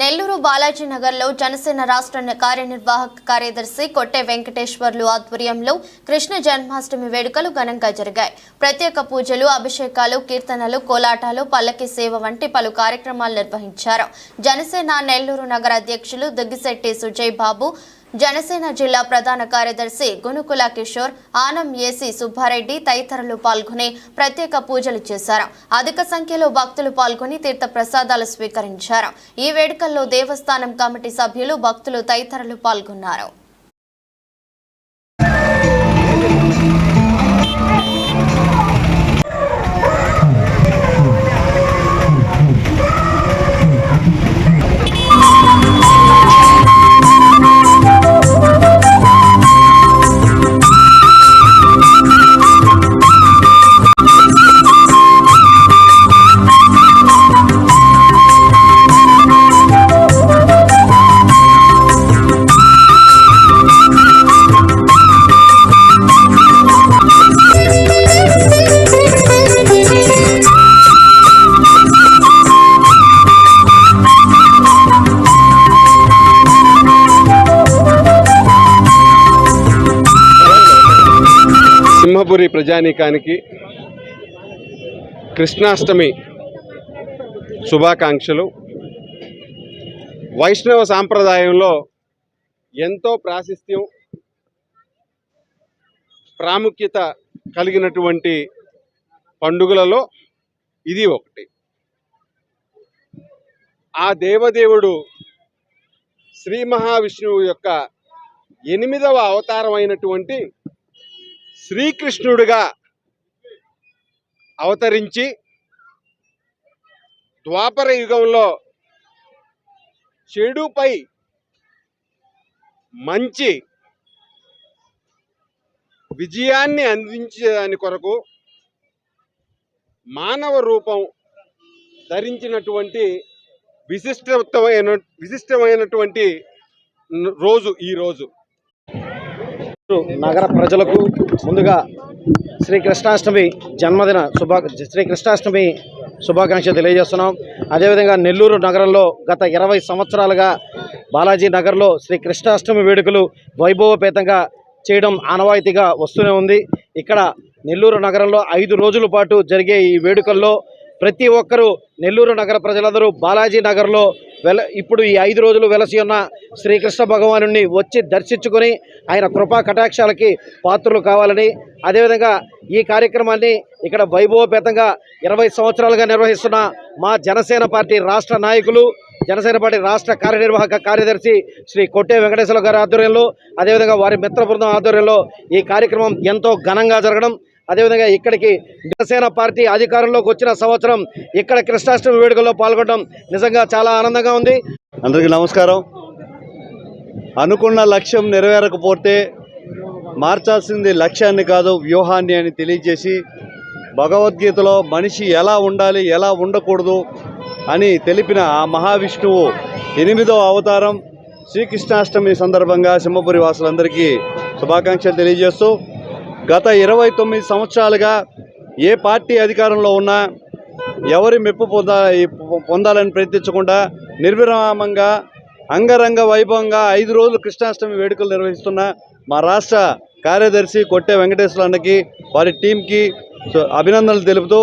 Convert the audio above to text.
నెల్లూరు బాలాజీ నగర్లో జనసేన రాష్ట్ర కార్యనిర్వాహక కార్యదర్శి కొట్టే వెంకటేశ్వర్లు ఆధ్వర్యంలో కృష్ణ జన్మాష్టమి వేడుకలు ఘనంగా జరిగాయి. ప్రత్యేక పూజలు అభిషేకాలు కీర్తనలు కోలాటాలు పల్లకి సేవ వంటి పలు కార్యక్రమాలు నిర్వహించారు. జనసేన నెల్లూరు నగర అధ్యక్షులు దుగ్గిశెట్టి సుజయ్ బాబు జనసేన జిల్లా ప్రధాన కార్యదర్శి గునుకుల కిషోర్ ఆనం ఏసీ సుబ్బారెడ్డి తదితరులు పాల్గొని ప్రత్యేక పూజలు చేశారు. అధిక సంఖ్యలో భక్తులు పాల్గొని తీర్థ ప్రసాదాలు స్వీకరించారు. ఈ వేడుకల్లో దేవస్థానం కమిటీ సభ్యులు భక్తులు తదితరులు పాల్గొన్నారు. సింహపురి ప్రజానీకానికి కృష్ణాష్టమి శుభాకాంక్షలు. వైష్ణవ సాంప్రదాయంలో ఎంతో ప్రాశస్త్యం ప్రాముఖ్యత కలిగినటువంటి పండుగలలో ఇది ఒకటి. ఆ దేవదేవుడు శ్రీ మహావిష్ణువు యొక్క ఎనిమిదవ అవతారం అయినటువంటి శ్రీకృష్ణుడిగా అవతరించి ద్వాపర యుగంలో చెడుపై మంచి విజయాన్ని అందించేదాని కొరకు మానవ రూపం ధరించినటువంటి విశిష్టమైన విశిష్టమైనటువంటి రోజు ఈ రోజు. నగర ప్రజలకు ముందుగా శ్రీ కృష్ణాష్టమి జన్మదిన శుభా శ్రీ కృష్ణాష్టమి తెలియజేస్తున్నాం. అదేవిధంగా నెల్లూరు నగరంలో గత ఇరవై సంవత్సరాలుగా బాలాజీ నగర్లో శ్రీ కృష్ణాష్టమి వేడుకలు వైభవపేతంగా చేయడం ఆనవాయితీగా వస్తూనే ఉంది. ఇక్కడ నెల్లూరు నగరంలో ఐదు రోజుల పాటు జరిగే ఈ వేడుకల్లో ప్రతి ఒక్కరూ నెల్లూరు నగర ప్రజలందరూ బాలాజీ నగర్లో వెల ఇప్పుడు ఈ ఐదు రోజులు వెలసి ఉన్న శ్రీకృష్ణ భగవాను వచ్చి దర్శించుకొని ఆయన కృపా కటాక్షాలకి పాత్రలు కావాలని అదేవిధంగా ఈ కార్యక్రమాన్ని ఇక్కడ వైభవపేతంగా ఇరవై సంవత్సరాలుగా నిర్వహిస్తున్న మా జనసేన పార్టీ రాష్ట్ర నాయకులు జనసేన పార్టీ రాష్ట్ర కార్యనిర్వాహక కార్యదర్శి శ్రీ కొట్టే వెంకటేశ్వర గారి ఆధ్వర్యంలో అదేవిధంగా వారి మిత్ర బృందం ఆధ్వర్యంలో ఈ కార్యక్రమం ఎంతో ఘనంగా జరగడం అదేవిధంగా ఇక్కడికి జనసేన పార్టీ అధికారంలోకి వచ్చిన సంవత్సరం ఇక్కడ కృష్ణాష్టమి వేడుకల్లో పాల్గొనడం నిజంగా చాలా ఆనందంగా ఉంది. అందరికీ నమస్కారం. అనుకున్న లక్ష్యం నెరవేరకపోతే మార్చాల్సింది లక్ష్యాన్ని కాదు వ్యూహాన్ని అని తెలియజేసి భగవద్గీతలో మనిషి ఎలా ఉండాలి ఎలా ఉండకూడదు అని తెలిపిన ఆ మహావిష్ణువు ఎనిమిదవ అవతారం శ్రీకృష్ణాష్టమి సందర్భంగా సింహపురి వాసులందరికీ శుభాకాంక్షలు తెలియజేస్తూ గత ఇరవై తొమ్మిది సంవత్సరాలుగా ఏ పార్టీ అధికారంలో ఉన్నా ఎవరి మెప్పు పొందా పొందాలని ప్రయత్నించకుండా నిర్విరామంగా అంగరంగ వైభవంగా ఐదు రోజులు కృష్ణాష్టమి వేడుకలు నిర్వహిస్తున్న మా రాష్ట్ర కార్యదర్శి కొట్టే వెంకటేశ్వర అన్నకి వారి టీంకి అభినందనలు తెలుపుతూ